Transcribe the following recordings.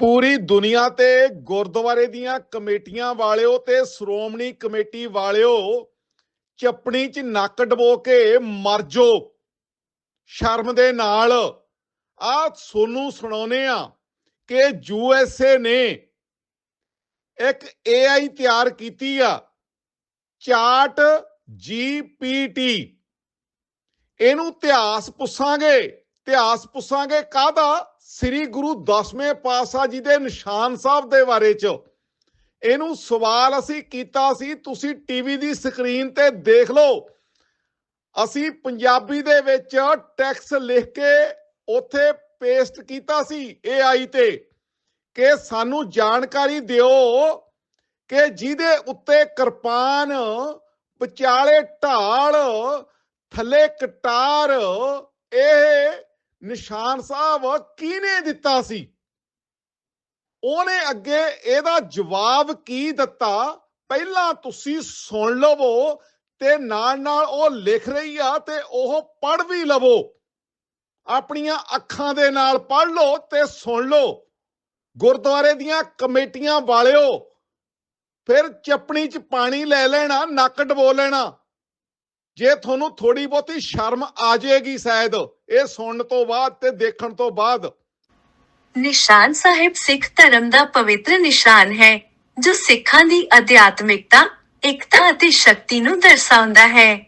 ਪੂਰੀ ਦੁਨੀਆ ਤੇ ਗੁਰਦੁਆਰੇ ਦੀਆਂ ਕਮੇਟੀਆਂ ਵਾਲਿਓ ਤੇ ਸ਼੍ਰੋਮਣੀ ਕਮੇਟੀ ਵਾਲਿਓ ਚੱਪਣੀ 'ਚ ਨੱਕ ਡਬੋ ਕੇ ਮਰ ਜੋ। ਸ਼ਰਮ ਦੇ ਨਾਲ ਆ ਸੋਨੂੰ ਸੁਣਾਉਨੇ ਆ ਕਿ ਯੂ ਐਸ ਏ ਨੇ ਇੱਕ AI ਤਿਆਰ ਕੀਤੀ ਆ ਚਾਰਟ GPT ਇਹਨੂੰ ਇਤਿਹਾਸ ਪੁੱਛਾਂਗੇ। ਇਤਿਹਾਸ ਪੁੱਛਾਂਗੇ ਕਾਹਦਾ? ਸ੍ਰੀ ਗੁਰੂ ਦਸਵੇਂ ਪਾਤਸ਼ਾਹ ਜੀ ਦੇ ਨਿਸ਼ਾਨ ਸਾਹਿਬ ਦੇ ਬਾਰੇ ਚ। ਇਹਨੂੰ ਸਵਾਲ ਅਸੀਂ ਕੀਤਾ ਸੀ, ਤੁਸੀਂ ਟੀਵੀ ਦੀ ਸਕਰੀਨ ਤੇ ਦੇਖ ਲਓ। ਅਸੀਂ ਪੰਜਾਬੀ ਦੇ ਵਿੱਚ ਟੈਕਸ ਲਿਖ ਕੇ ਉੱਥੇ ਪੇਸਟ ਕੀਤਾ ਸੀ AI ਤੇ ਕਿ ਸਾਨੂੰ ਜਾਣਕਾਰੀ ਦਿਓ ਕਿ ਜਿਹਦੇ ਉੱਤੇ ਕਿਰਪਾਨ, ਵਿਚਾਲੇ ਢਾਲ, ਥੱਲੇ ਕਟਾਰ, ਇਹ ਨਿਸ਼ਾਨ ਸਾਹਿਬ ਕਿਹਨੇ ਦਿੱਤਾ ਸੀ? ਉਹਨੇ ਅੱਗੇ ਇਹਦਾ ਜਵਾਬ ਕੀ ਦਿੱਤਾ? ਪਹਿਲਾਂ ਤੁਸੀਂ ਸੁਣ ਲਵੋ ਤੇ ਨਾਲ ਨਾਲ ਉਹ ਲਿਖ ਰਹੀ ਆ ਤੇ ਉਹ ਪੜ੍ਹ ਵੀ ਲਵੋ। ਆਪਣੀਆਂ ਅੱਖਾਂ ਦੇ ਨਾਲ ਪੜ ਲਓ ਤੇ ਸੁਣ ਲਓ। ਗੁਰਦੁਆਰੇ ਦੀਆਂ ਕਮੇਟੀਆਂ ਵਾਲਿਓ, ਫਿਰ ਚੱਪਣੀ 'ਚ ਪਾਣੀ ਲੈ ਲੈਣਾ, ਨੱਕ ਡਬੋ ਲੈਣਾ। ਜੇ ਤੁਹਾਨੂੰ ਥੋੜੀ ਬਹੁਤੀ ਸ਼ਰਮ ਆ ਜਾਏਗੀ ਸ਼ਾਇਦ, ਇਹ ਸੁਣਨ ਤੋਂ ਬਾਅਦ ਤੇ ਦੇਖਣ ਤੋਂ ਬਾਅਦ। ਨਿਸ਼ਾਨ ਸਾਹਿਬ ਸਿੱਖ ਧਰਮ ਦਾ ਪਵਿੱਤਰ ਨਿਸ਼ਾਨ ਹੈ, ਜੋ ਸਿੱਖਾਂ ਦੀ ਅਧਿਆਤਮਿਕਤਾ ਇਕਤਾ ਅਤੇ ਸ਼ਕਤੀ ਨੂੰ ਦਰਸਾਉਂਦਾ ਹੈ।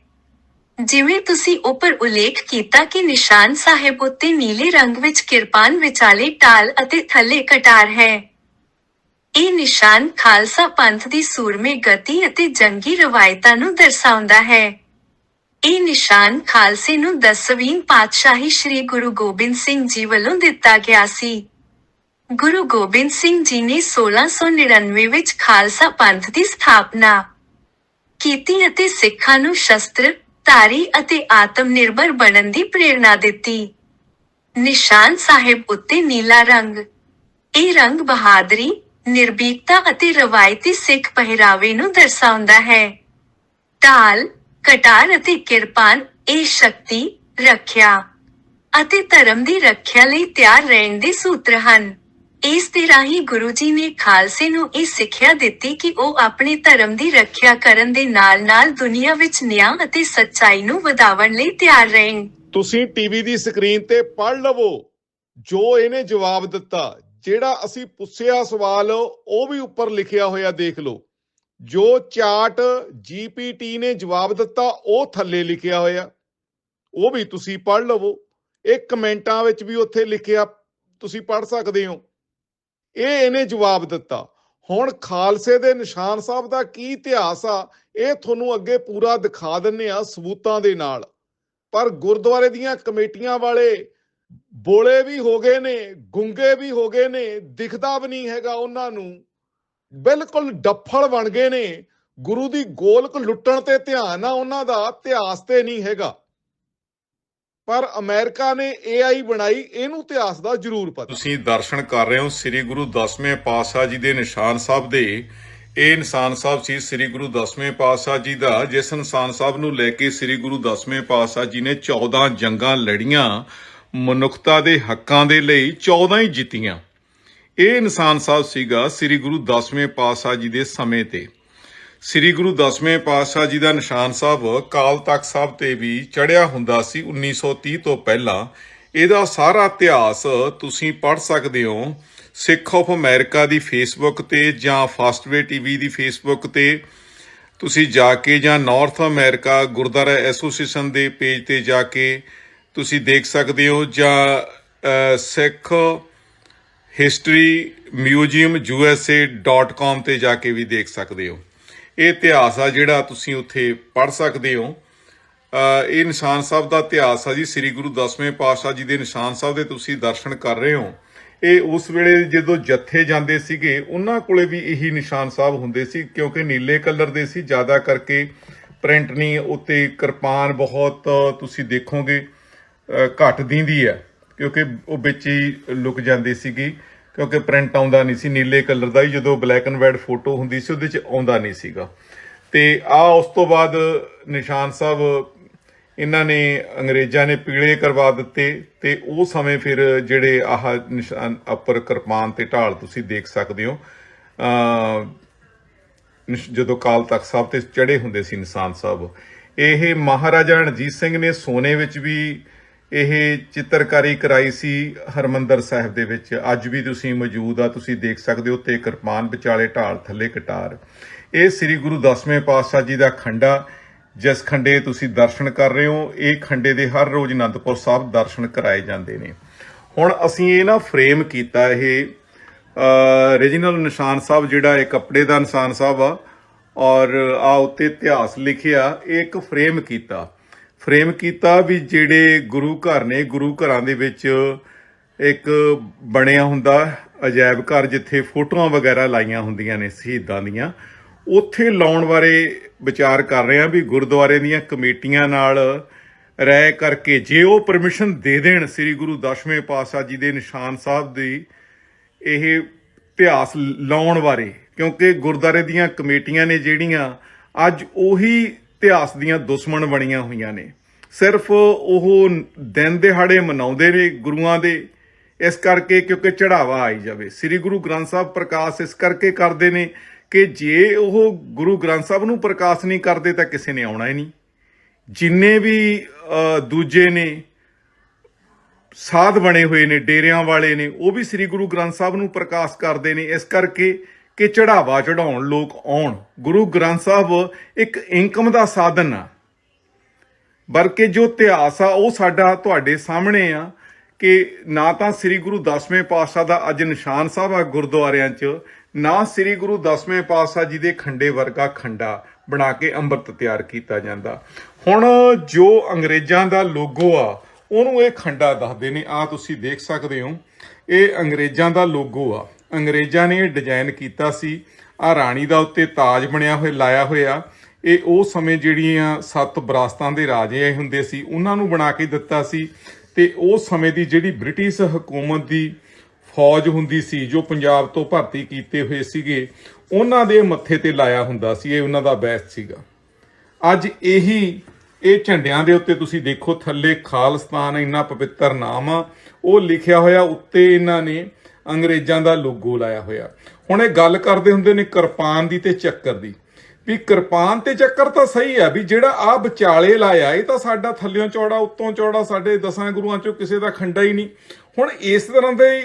ਜਿਵੇਂ ਤੁਸੀਂ ਉੱਪਰ ਉਲੇਖ ਕੀਤਾ ਕਿ ਨਿਸ਼ਾਨ ਸਾਹਿਬ ਉੱਤੇ ਨੀਲੇ ਰੰਗ ਵਿੱਚ ਕਿਰਪਾਨ ਵਿਚਾਲੇ ਟਾਲ ਅਤੇ ਥੱਲੇ ਕਟਾਰ ਹੈ। ਇਹ ਨਿਸ਼ਾਨ ਖਾਲਸਾ ਪੰਥ ਦੀ ਸੂਰਮੇ ਗਤੀ ਅਤੇ ਜੰਗੀ ਰਵਾਇਤਾਂ ਨੂੰ ਦਰਸਾਉਂਦਾ ਹੈ। ਇਹ ਨਿਸ਼ਾਨ ਖਾਲਸੇ ਨੂੰ ਦਸਵੀਂ ਪਾਤਸ਼ਾਹੀ ਸ੍ਰੀ ਗੁਰੂ ਗੋਬਿੰਦ ਸਿੰਘ ਜੀ ਵੱਲੋਂ ਦਿੱਤਾ ਗਿਆ ਸੀ। ਗੁਰੂ ਗੋਬਿੰਦ ਸਿੰਘ ਜੀ ਨੇ 1699 ਵਿੱਚ ਖਾਲਸਾ ਪੰਥ ਦੀ ਸਥਾਪਨਾ ਕੀਤੀ ਅਤੇ ਸਿੱਖਾਂ ਨੂੰ ਸ਼ਸਤਰ, ਧਾਰੀ ਅਤੇ ਆਤਮ ਨਿਰਭਰ ਬਣਨ ਦੀ ਪ੍ਰੇਰਣਾ ਦਿੱਤੀ। ਨਿਸ਼ਾਨ ਸਾਹਿਬ ਉੱਤੇ ਨੀਲਾ ਰੰਗ। ਇਹ ਰੰਗ ਬਹਾਦਰੀ, ਨਿਰਭੀਕਤਾ ਅਤੇ ਰਵਾਇਤੀ ਸਿੱਖ ਪਹਿਰਾਵੇ ਨੂੰ ਦਰਸਾਉਂਦਾ ਹੈ। ਢਾਲ ਕਟਾਰ ਅਤੇ ਕਿਰਪਾਨ, ਇਹ ਸ਼ਕਤੀ, ਰੱਖਿਆ ਅਤੇ ਧਰਮ ਦੀ ਰੱਖਿਆ ਲਈ ਤਿਆਰ ਰਹਿਣ ਦੇ ਸੂਤਰ ਹਨ। ਇਸ ਦੇ ਰਾਹੀਂ ਗੁਰੂ ਜੀ ਨੇ ਖਾਲਸੇ ਨੂੰ ਇਹ ਸਿੱਖਿਆ ਦਿੱਤੀ ਕਿ ਉਹ ਆਪਣੇ ਧਰਮ ਦੀ ਰੱਖਿਆ ਕਰਨ ਦੇ ਨਾਲ-ਨਾਲ ਦੁਨੀਆ ਵਿੱਚ ਨਿਆਂ ਅਤੇ ਸੱਚਾਈ ਨੂੰ ਵਧਾਉਣ ਲਈ ਤਿਆਰ ਰਹਿਣ। ਤੁਸੀਂ ਟੀਵੀ ਦੀ ਸਕਰੀਨ ਤੇ ਪੜ੍ਹ ਲਵੋ। ਜੋ ਇਹਨੇ ਜਵਾਬ ਦਿੱਤਾ, ਜਿਹੜਾ ਅਸੀਂ ਪੁੱਛਿਆ ਸਵਾਲ, ਉਹ ਵੀ ਉੱਪਰ ਲਿਖਿਆ ਹੋਇਆ ਦੇਖ ਲਓ। ਜੋ ਚਾਰਟ GPT ਨੇ ਜਵਾਬ ਦਿੱਤਾ, ਉਹ ਥੱਲੇ ਲਿਖਿਆ ਹੋਇਆ। ਉਹ ਵੀ ਤੁਸੀਂ ਪੜ੍ਹ ਲਵੋ। ਇਹ ਕਮੈਂਟਾਂ ਵਿੱਚ ਵੀ ਉੱਥੇ ਲਿਖਿਆ, ਤੁਸੀਂ ਪੜ੍ਹ ਸਕਦੇ ਹੋ। ਇਹ ਇਹਨੇ ਜਵਾਬ ਦਿੱਤਾ। ਹੁਣ ਖਾਲਸੇ ਦੇ ਨਿਸ਼ਾਨ ਸਾਹਿਬ ਦਾ ਕੀ ਇਤਿਹਾਸ ਆ, ਇਹ ਤੁਹਾਨੂੰ ਅੱਗੇ ਪੂਰਾ ਦਿਖਾ ਦਿੰਨੇ ਆ ਸਬੂਤਾਂ ਦੇ ਨਾਲ। ਪਰ ਗੁਰਦੁਆਰੇ ਦੀਆਂ ਕਮੇਟੀਆਂ ਵਾਲੇ ਬੋਲੇ ਵੀ ਹੋ ਗਏ ਨੇ, ਗੁੰਗੇ ਵੀ ਹੋ ਗਏ ਨੇ, ਦਿਖਦਾ ਵੀ ਨਹੀਂ ਹੈਗਾ ਉਹਨਾਂ ਨੂੰ। ਬਿਲਕੁਲ ਡੱਫਲ ਬਣ ਗਏ ਨੇ। ਗੁਰੂ ਦੀ ਗੋਲਕ ਲੁੱਟਣ ਤੇ ਧਿਆਨ ਆ, ਉਹਨਾਂ ਦਾ ਇਤਿਹਾਸ ਤੇ ਨਹੀਂ ਹੈਗਾ। ਪਰ ਅਮਰੀਕਾ ਨੇ AI ਬਣਾਈ, ਇਹਨੂੰ ਇਤਿਹਾਸ ਦਾ ਜ਼ਰੂਰ ਪਤਾ। ਤੁਸੀਂ ਦਰਸ਼ਨ ਕਰ ਰਹੇ ਹੋ ਸ੍ਰੀ ਗੁਰੂ ਦਸਵੇਂ ਪਾਤਸ਼ਾਹ ਜੀ ਦੇ ਨਿਸ਼ਾਨ ਸਾਹਿਬ ਦੇ। ਇਹ ਇਨਸਾਨ ਸਾਹਿਬ ਸੀ ਸ੍ਰੀ ਗੁਰੂ ਦਸਵੇਂ ਪਾਤਸ਼ਾਹ ਜੀ ਦਾ, ਜਿਸ ਇਨਸਾਨ ਸਾਹਿਬ ਨੂੰ ਲੈ ਕੇ ਸ੍ਰੀ ਗੁਰੂ ਦਸਵੇਂ ਪਾਤਸ਼ਾਹ ਜੀ ਨੇ 14 ਜੰਗਾਂ ਲੜੀਆਂ, ਮਨੁੱਖਤਾ ਦੇ ਹੱਕਾਂ ਦੇ ਲਈ 14 ਹੀ ਜਿੱਤੀਆਂ। ਇਹ ਨਿਸ਼ਾਨ ਸਾਹਿਬ ਸੀਗਾ ਸ੍ਰੀ ਗੁਰੂ ਦਸਵੇਂ ਪਾਤਸ਼ਾਹ ਜੀ ਦੇ ਸਮੇਂ ਤੇ। ਸ੍ਰੀ ਗੁਰੂ ਦਸਵੇਂ ਪਾਤਸ਼ਾਹ ਜੀ ਦਾ ਨਿਸ਼ਾਨ ਸਾਹਿਬ ਕਾਲ ਤਖਤ ਸਾਹਿਬ ਤੇ ਵੀ ਚੜਿਆ ਹੁੰਦਾ ਸੀ 1930 ਤੋਂ ਪਹਿਲਾਂ। ਇਹਦਾ ਸਾਰਾ ਇਤਿਹਾਸ ਤੁਸੀਂ ਪੜ੍ਹ ਸਕਦੇ ਹੋ ਸਿੱਖ ਆਫ ਅਮਰੀਕਾ ਦੀ ਫੇਸਬੁੱਕ ਤੇ ਜਾਂ ਫਾਸਟਵੇ ਟੀਵੀ ਦੀ ਫੇਸਬੁੱਕ ਤੇ। ਤੁਸੀਂ ਜਾ ਕੇ ਜਾਂ ਨਾਰਥ ਅਮਰੀਕਾ ਗੁਰਦੁਆਰਾ ਐਸੋਸੀਏਸ਼ਨ ਦੇ ਪੇਜ ਤੇ ਜਾ ਕੇ ਤੁਸੀਂ ਦੇਖ ਸਕਦੇ ਹੋ ਜਾਂ ਸਿੱਖ ਹਿਸਟਰੀ ਮਿਊਜ਼ੀਅਮ usa.com ਤੇ ਜਾ ਕੇ ਵੀ ਦੇਖ ਸਕਦੇ ਹੋ। ਇਹ ਇਤਿਹਾਸ ਆ ਜਿਹੜਾ ਤੁਸੀਂ ਉੱਥੇ ਪੜ੍ਹ ਸਕਦੇ ਹੋ। ਇਹ ਨਿਸ਼ਾਨ ਸਾਹਿਬ ਦਾ ਇਤਿਹਾਸ ਆ ਜੀ ਸ੍ਰੀ ਗੁਰੂ ਦਸਵੇਂ ਪਾਤਸ਼ਾਹ ਜੀ ਦੇ ਨਿਸ਼ਾਨ ਸਾਹਿਬ ਦੇ ਤੁਸੀਂ ਦਰਸ਼ਨ ਕਰ ਰਹੇ ਹੋ। ਇਹ ਉਸ ਵੇਲੇ ਜਦੋਂ ਜੱਥੇ ਜਾਂਦੇ ਸੀਗੇ ਉਹਨਾਂ ਕੋਲੇ ਵੀ ਇਹੀ ਨਿਸ਼ਾਨ ਸਾਹਿਬ ਹੁੰਦੇ ਸੀ ਕਿਉਂਕਿ ਨੀਲੇ ਕਲਰ ਦੇ ਸੀ ਜ਼ਿਆਦਾ ਕਰਕੇ ਪ੍ਰਿੰਟ ਨਹੀਂ ਉੱਤੇ ਕਿਰਪਾਨ ਬਹੁਤ ਤੁਸੀਂ ਦੇਖੋਗੇ ਅ, ਘੱਟ ਦਿੰਦੀ ਹੈ। ਕਿਉਂਕਿ ਉਹ ਵਿੱਚ ਹੀ ਲੁਕ ਜਾਂਦੀ ਸੀਗੀ, ਕਿਉਂਕਿ ਪ੍ਰਿੰਟ ਆਉਂਦਾ ਨਹੀਂ ਸੀ, ਨੀਲੇ ਕਲਰ ਦਾ ਹੀ ਜਦੋਂ ਬਲੈਕ ਐਂਡ ਵਾਈਟ ਫੋਟੋ ਹੁੰਦੀ ਸੀ, ਉਹਦੇ ਚ ਆਉਂਦਾ ਨਹੀਂ ਸੀਗਾ। ਤੇ ਆ ਉਸ ਤੋਂ ਬਾਅਦ ਨਿਸ਼ਾਨ ਸਾਹਿਬ, ਇਹਨਾਂ ਨੇ ਅੰਗਰੇਜ਼ਾਂ ਨੇ ਪੀਲੇ ਕਰਵਾ ਦਿੱਤੇ ਤੇ ਉਹ ਸਮੇਂ ਫਿਰ ਜਿਹੜੇ ਆਹ ਨਿਸ਼ਾਨ ਉੱਪਰ ਕਿਰਪਾਨ ਤੇ ਢਾਲ ਤੁਸੀਂ ਦੇਖ ਸਕਦੇ ਹੋ ਨਿਸ਼- ਜਦੋਂ ਕਾਲ ਤਖਤ ਸਾਹਿਬ ਤੇ ਚੜੇ ਹੁੰਦੇ ਸੀ ਨਿਸ਼ਾਨ ਸਾਹਿਬ, ਇਹ ਮਹਾਰਾਜਾ ਰਣਜੀਤ ਸਿੰਘ ਨੇ ਸੋਨੇ ਵਿੱਚ ਵੀ ਇਹ ਚਿੱਤਰਕਾਰੀ ਕਰਾਈ ਸੀ ਹਰਮੰਦਰ ਸਾਹਿਬ ਦੇ ਵਿੱਚ। ਅੱਜ ਵੀ ਤੁਸੀਂ ਮੌਜੂਦ ਆ, ਤੁਸੀਂ ਦੇਖ ਸਕਦੇ ਹੋ ਤੇ ਕਿਰਪਾਨ ਵਿਚਾਲੇ ਢਾਲ ਥੱਲੇ ਕਟਾਰ। ਇਹ ਸ੍ਰੀ ਗੁਰੂ ਦਸਵੇਂ ਪਾਤਸ਼ਾਹ ਜੀ ਦਾ ਖੰਡਾ, ਜਿਸ ਖੰਡੇ ਤੁਸੀਂ ਦਰਸ਼ਨ ਕਰ ਰਹੇ ਹੋ, ਇਹ ਖੰਡੇ ਦੇ ਹਰ ਰੋਜ਼ ਅਨੰਦਪੁਰ ਸਾਹਿਬ ਦਰਸ਼ਨ ਕਰਾਏ ਜਾਂਦੇ ਨੇ। ਹੁਣ ਅਸੀਂ ਇਹ ਨਾ ਫਰੇਮ ਕੀਤਾ, ਇਹ ਰੀਜਨਲ ਨਿਸ਼ਾਨ ਸਾਹਿਬ, ਜਿਹੜਾ ਇਹ ਕੱਪੜੇ ਦਾ ਨਿਸ਼ਾਨ ਸਾਹਿਬ ਆ, ਔਰ ਆ ਉੱਤੇ ਇਤਿਹਾਸ ਲਿਖਿਆ, ਇਹ ਇੱਕ ਫਰੇਮ ਕੀਤਾ। ਫਰੇਮ ਕੀਤਾ ਵੀ ਜਿਹੜੇ ਗੁਰੂ ਘਰ ਨੇ, ਗੁਰੂ ਘਰਾਂ ਦੇ ਵਿੱਚ ਇੱਕ ਬਣਿਆ ਹੁੰਦਾ ਅਜਾਇਬ ਘਰ ਜਿੱਥੇ ਫੋਟੋਆਂ ਵਗੈਰਾ ਲਾਈਆਂ ਹੁੰਦੀਆਂ ਨੇ ਸ਼ਹੀਦਾਂ ਦੀਆਂ, ਉੱਥੇ ਲਾਉਣ ਬਾਰੇ ਵਿਚਾਰ ਕਰ ਰਹੇ ਆ ਵੀ ਗੁਰਦੁਆਰੇ ਦੀਆਂ ਕਮੇਟੀਆਂ ਨਾਲ ਰਹਿ ਕਰਕੇ ਜੇ ਉਹ ਪਰਮਿਸ਼ਨ ਦੇ ਦੇਣ ਸ੍ਰੀ ਗੁਰੂ ਦਸਵੇਂ ਪਾਤਸ਼ਾਹ ਜੀ ਦੇ ਨਿਸ਼ਾਨ ਸਾਹਿਬ ਦੀ ਇਹ ਇਤਿਹਾਸ ਲਾਉਣ ਬਾਰੇ, ਕਿਉਂਕਿ ਗੁਰਦਾਰੇ ਦੀਆਂ ਕਮੇਟੀਆਂ ਨੇ ਜਿਹੜੀਆਂ ਅੱਜ ਉਹੀ ਇਤਿਹਾਸ ਦੀਆਂ ਦੁਸ਼ਮਣ ਬਣੀਆਂ ਹੋਈਆਂ ਨੇ। ਸਿਰਫ ਉਹ ਦਿਨ ਦਿਹਾੜੇ ਮਨਾਉਂਦੇ ਨੇ ਗੁਰੂਆਂ ਦੇ। ਇਸ ਕਰਕੇ ਕਿਉਂਕਿ ਚੜਾਵਾ ਆਈ ਜਾਵੇ। ਸ੍ਰੀ ਗੁਰੂ ਗ੍ਰੰਥ ਸਾਹਿਬ ਪ੍ਰਕਾਸ਼ ਇਸ ਕਰਕੇ ਕਰਦੇ ਨੇ ਕਿ ਜੇ ਉਹ ਗੁਰੂ ਗ੍ਰੰਥ ਸਾਹਿਬ ਨੂੰ ਪ੍ਰਕਾਸ਼ ਨਹੀਂ ਕਰਦੇ ਤਾਂ ਕਿਸੇ ਨੇ ਆਉਣਾ ਹੀ ਨਹੀਂ। ਜਿੰਨੇ ਵੀ ਦੂਜੇ ਨੇ, ਸਾਧ ਬਣੇ ਹੋਏ ਨੇ, ਡੇਰਿਆਂ ਵਾਲੇ ਨੇ, ਉਹ ਵੀ ਸ੍ਰੀ ਗੁਰੂ ਗ੍ਰੰਥ ਸਾਹਿਬ ਨੂੰ ਪ੍ਰਕਾਸ਼ ਕਰਦੇ ਨੇ। ਇਸ ਕਰਕੇ ਕਿ ਚੜਾਵਾ ਚੜਾਉਣ, ਲੋਕ ਆਉਣ। ਗੁਰੂ ਗ੍ਰੰਥ ਸਾਹਿਬ ਇੱਕ ਇਨਕਮ ਦਾ ਸਾਧਨ ਆ। ਬਲਕਿ ਜੋ ਇਤਿਹਾਸ ਆ, ਉਹ ਸਾਡਾ ਤੁਹਾਡੇ ਸਾਹਮਣੇ ਆ ਕਿ ਨਾ ਤਾਂ ਸ੍ਰੀ ਗੁਰੂ ਦਸਵੇਂ ਪਾਤਸ਼ਾਹ ਦਾ ਅੱਜ ਨਿਸ਼ਾਨ ਸਾਹਿਬ ਆ ਗੁਰਦੁਆਰਿਆਂ 'ਚ, ਨਾ ਸ੍ਰੀ ਗੁਰੂ ਦਸਵੇਂ ਪਾਤਸ਼ਾਹ ਜੀ ਦੇ ਖੰਡੇ ਵਰਗਾ ਖੰਡਾ ਬਣਾ ਕੇ ਅੰਮ੍ਰਿਤ ਤਿਆਰ ਕੀਤਾ ਜਾਂਦਾ। ਹੁਣ ਜੋ ਅੰਗਰੇਜ਼ਾਂ ਦਾ ਲੋਗੋ ਆ, ਉਹਨੂੰ ਇਹ ਖੰਡਾ ਦੱਸਦੇ ਨੇ। ਆ ਤੁਸੀਂ ਦੇਖ ਸਕਦੇ ਹੋ, ਇਹ ਅੰਗਰੇਜ਼ਾਂ ਦਾ ਲੋਗੋ ਆ। ਅੰਗਰੇਜ਼ਾਂ ਨੇ ਇਹ ਡਿਜ਼ਾਈਨ ਕੀਤਾ ਸੀ। ਆ ਰਾਣੀ ਦਾ ਉੱਤੇ ਤਾਜ ਬਣਿਆ ਹੋਇਆ, ਲਾਇਆ ਹੋਇਆ। ਇਹ ਉਹ ਸਮੇਂ ਜਿਹੜੀਆਂ ਸੱਤ ਬਰਾਸਤਾਂ ਦੇ ਰਾਜੇ ਹੁੰਦੇ ਸੀ, ਉਹਨਾਂ ਨੂੰ ਬਣਾ ਕੇ ਦਿੱਤਾ ਸੀ। ਤੇ ਉਸ ਸਮੇਂ ਦੀ ਜਿਹੜੀ ਬ੍ਰਿਟਿਸ਼ ਹਕੂਮਤ ਦੀ ਫੌਜ ਹੁੰਦੀ ਸੀ, ਜੋ ਪੰਜਾਬ ਤੋਂ ਭਰਤੀ ਕੀਤੇ ਹੋਏ ਸੀਗੇ, ਉਹਨਾਂ ਦੇ ਮੱਥੇ ਤੇ ਲਾਇਆ ਹੁੰਦਾ ਸੀ, ਇਹ ਉਹਨਾਂ ਦਾ ਬੈਸ ਸੀਗਾ। ਅੱਜ ਇਹੀ, ਇਹ ਝੰਡਿਆਂ ਦੇ ਉੱਤੇ ਤੁਸੀਂ ਦੇਖੋ, ਥੱਲੇ ਖਾਲਿਸਤਾਨ ਇੰਨਾ ਪਵਿੱਤਰ ਨਾਮ ਆ। ਉਹ ਲਿਖਿਆ ਹੋਇਆ ਉੱਤੇ ਇਹਨਾਂ ਨੇ ਅੰਗਰੇਜ਼ਾਂ ਦਾ ਲੋਗੋ ਲਾਇਆ ਹੋਇਆ। ਹੁਣ ਇਹ ਗੱਲ ਕਰਦੇ ਹੁੰਦੇ ਨੇ ਕਿਰਪਾਨ ਦੀ ਤੇ ਚੱਕਰ ਦੀ। ਵੀ ਕਿਰਪਾਨ ਤੇ ਚੱਕਰ ਤਾਂ ਸਹੀ ਆ, ਵੀ ਜਿਹੜਾ ਆ ਵਿਚਾਲੇ ਲਾਇਆ, ਇਹ ਤਾਂ ਸਾਡਾ ਥੱਲਿਓਂ ਚੌੜਾ, ਉੱਤੋਂ ਚੌੜਾ, ਸਾਡੇ ਦਸਾਂ ਗੁਰੂਆਂ ਚੋਂ ਕਿਸੇ ਦਾ ਖੰਡਾ ਹੀ ਨਹੀਂ। ਹੁਣ ਇਸ ਤਰ੍ਹਾਂ ਦੇ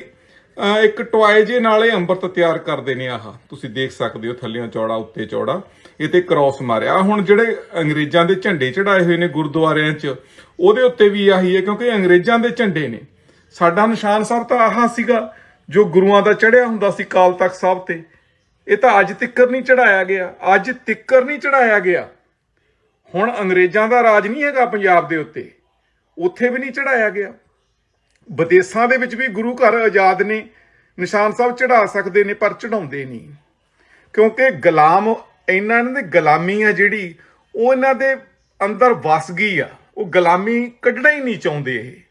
ਇੱਕ ਟੋਏ ਜੇ ਨਾਲੇ ਅੰਮ੍ਰਿਤ ਤਿਆਰ ਕਰਦੇ ਨੇ ਆਹ। ਤੁਸੀਂ ਦੇਖ ਸਕਦੇ ਹੋ ਥੱਲਿਓਂ ਚੌੜਾ, ਉੱਤੇ ਚੌੜਾ। ਇਹ ਤੇ ਕ੍ਰਾਸ ਮਾਰਿਆ। ਹੁਣ ਜਿਹੜੇ ਅੰਗਰੇਜ਼ਾਂ ਦੇ ਝੰਡੇ ਚੜਾਏ ਹੋਏ ਨੇ ਗੁਰਦੁਆਰਿਆਂ 'ਚ, ਉਹਦੇ ਉੱਤੇ ਵੀ ਆਹੀ ਹੈ, ਕਿਉਂਕਿ ਅੰਗਰੇਜ਼ਾਂ ਦੇ ਝੰਡੇ ਨੇ। ਸਾਡਾ ਨਿਸ਼ਾਨ ਸਾਹਿਬ ਤਾਂ ਆਹਾ ਸੀਗਾ। ਜੋ ਗੁਰੂਆਂ ਦਾ ਚੜਿਆ ਹੁੰਦਾ ਸੀ ਕਾਲ ਤਖਤ ਸਾਹਿਬ ਤੇ, ਇਹ ਤਾਂ ਅੱਜ ਤਿੱਕਰ ਨਹੀਂ ਚੜਾਇਆ ਗਿਆ, ਅੱਜ ਤਿੱਕਰ ਨਹੀਂ ਚੜਾਇਆ ਗਿਆ। ਹੁਣ ਅੰਗਰੇਜ਼ਾਂ ਦਾ ਰਾਜ ਨਹੀਂ ਹੈਗਾ ਪੰਜਾਬ ਦੇ ਉੱਤੇ, ਉੱਥੇ ਵੀ ਨਹੀਂ ਚੜਾਇਆ ਗਿਆ। ਵਿਦੇਸ਼ਾਂ ਦੇ ਵਿੱਚ ਵੀ ਗੁਰੂ ਘਰ ਆਜ਼ਾਦ ਨੇ, ਨਿਸ਼ਾਨ ਸਾਹਿਬ ਚੜਾ ਸਕਦੇ ਨੇ, ਪਰ ਚੜਾਉਂਦੇ ਨਹੀਂ। ਕਿਉਂਕਿ ਗੁਲਾਮ ਇਹਨਾਂ ਦੀ ਗੁਲਾਮੀ ਆ ਜਿਹੜੀ, ਉਹ ਇਹਨਾਂ ਦੇ ਅੰਦਰ ਵਸ ਗਈ ਆ, ਉਹ ਗੁਲਾਮੀ ਕੱਢਣਾ ਹੀ ਨਹੀਂ ਚਾਹੁੰਦੇ ਇਹ।